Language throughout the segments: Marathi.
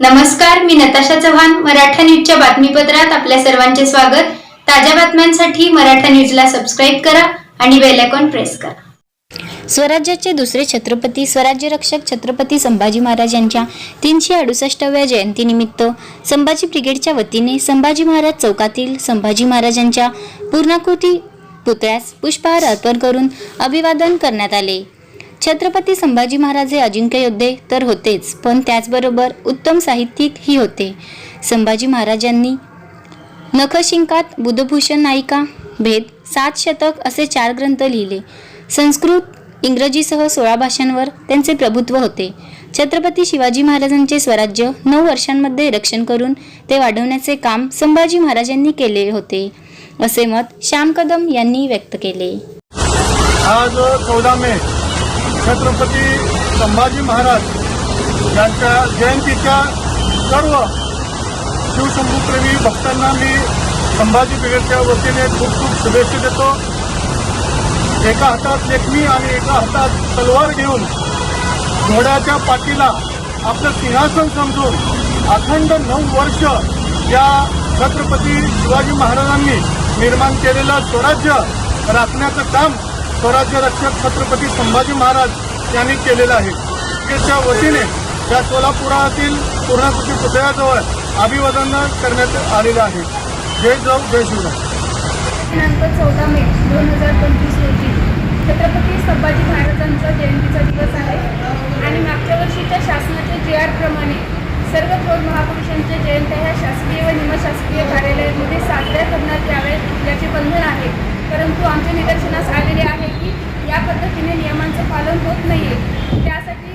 नमस्कार मी नताशा चव्हाण मराठा न्यूजच्या बातमीपत्रात आपल्या सर्वांचे स्वागत. ताज्या बातम्यांसाठी मराठा न्यूजला सबस्क्राईब करा आणि बेल आयकॉन प्रेस करा. स्वराज्याचे दुसरे छत्रपती स्वराज्य रक्षक छत्रपती संभाजी महाराज यांच्या तीनशे अडुसष्टाव्या जयंतीनिमित्त संभाजी ब्रिगेडच्या वतीने संभाजी महाराज चौकातील संभाजी महाराजांच्या पूर्णाकृती पुतळ्यास पुष्पहार अर्पण करून अभिवादन करण्यात आले. छत्रपती संभाजी महाराज हे अजिंक्य योद्धे तर होतेच पण त्याचबरोबर उत्तम साहित्यिकही होते. संभाजी महाराजांनी नखशिंकात बुधभूषण नायिका भेद सात शतक असे चार ग्रंथ लिहिले. संस्कृत इंग्रजीसह सोळा भाषांवर त्यांचे प्रभुत्व होते. छत्रपती शिवाजी महाराजांचे स्वराज्य नऊ वर्षांमध्ये रक्षण करून ते वाढवण्याचे काम संभाजी महाराजांनी केले होते असे मत श्याम कदम यांनी व्यक्त केले. आज चौदा मे छत्रपती संभाजी महाराज यांच्या जयंतीच्या सर्व शिवशंभूप्रेमी भक्तांना मी संभाजी ब्रिगेडच्या वतीने खूप खूप शुभेच्छा देतो. एका हातात लेखणी आणि एका हातात तलवार घेऊन घोड्याच्या पाठीला आपलं सिंहासन समजून अखंड नऊ वर्ष या छत्रपती शिवाजी महाराजांनी निर्माण केलेलं स्वराज्य राखण्याचं काम स्वराज्य रक्षक छत्रपती संभाजी महाराज यांनी केलेलं आहे. क्रिकेटच्या वतीने या सोलापुरातील पूर्णाकृती पुतळ्याजवळ अभिवादन करण्यात आलेलं आहे. जय जाऊ जय शिवराय. दिनांक चौदा मे दोन हजार पंचवीस रोजी छत्रपती संभाजी महाराजांचा जयंतीचा महापुरुषांच्या ह्या शासकीय व निमशासकीय कार्यालयांमध्ये साजऱ्या करण्यात याव्यात याचे बंधन आहे. परंतु आमच्या निदर्शनास आलेले आहे की या पद्धतीने नियमांचं पालन होत नाही आहे त्यासाठी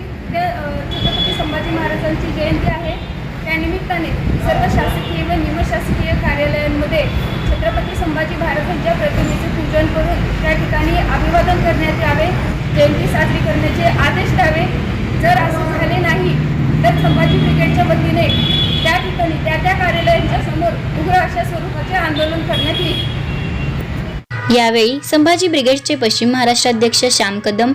छत्रपती संभाजी महाराजांची जयंती आहे. त्यानिमित्ताने सर्व शासकीय व निमशासकीय कार्यालयांमध्ये छत्रपती संभाजी महाराजांच्या प्रतिमेचे पूजन करून त्या ठिकाणी अभिवादन करण्यात यावे जयंती साजरी करण्याचे आदेश द्यावे. जर असं झाले नाही तर संभाजी ब्रिगेडच्या वतीने त्या ठिकाणी त्या त्या कार्यालयांच्या समोर उग्र अशा स्वरूपाचे आंदोलन करण्यात येईल. यावेळी संभाजी ब्रिगेडचे पश्चिम महाराष्ट्राध्यक्ष श्याम कदम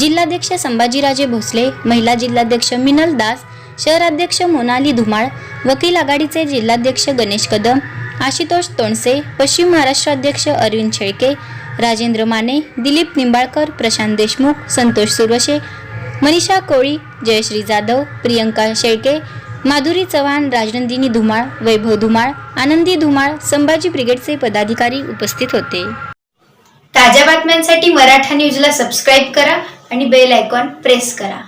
जिल्हाध्यक्ष संभाजीराजे भोसले महिला जिल्हाध्यक्ष मिनल दास शहराध्यक्ष मोनाली धुमाळ वकील आघाडीचे जिल्हाध्यक्ष गणेश कदम आशुतोष तोंडसे पश्चिम महाराष्ट्राध्यक्ष अरविंद शेळके राजेंद्र माने दिलीप निंबाळकर प्रशांत देशमुख संतोष सुरवशे मनीषा कोळी जयश्री जाधव प्रियंका शेळके माधुरी चव्हाण राजनंदिनी धुमाळ वैभव धुमाळ आनंदी धुमाळ संभाजी ब्रिगेडचे पदाधिकारी उपस्थित होते. ताज्या बातम्यांसाठी मराठा न्यूजला सबस्क्राईब करा आणि बेल आयकॉन प्रेस करा.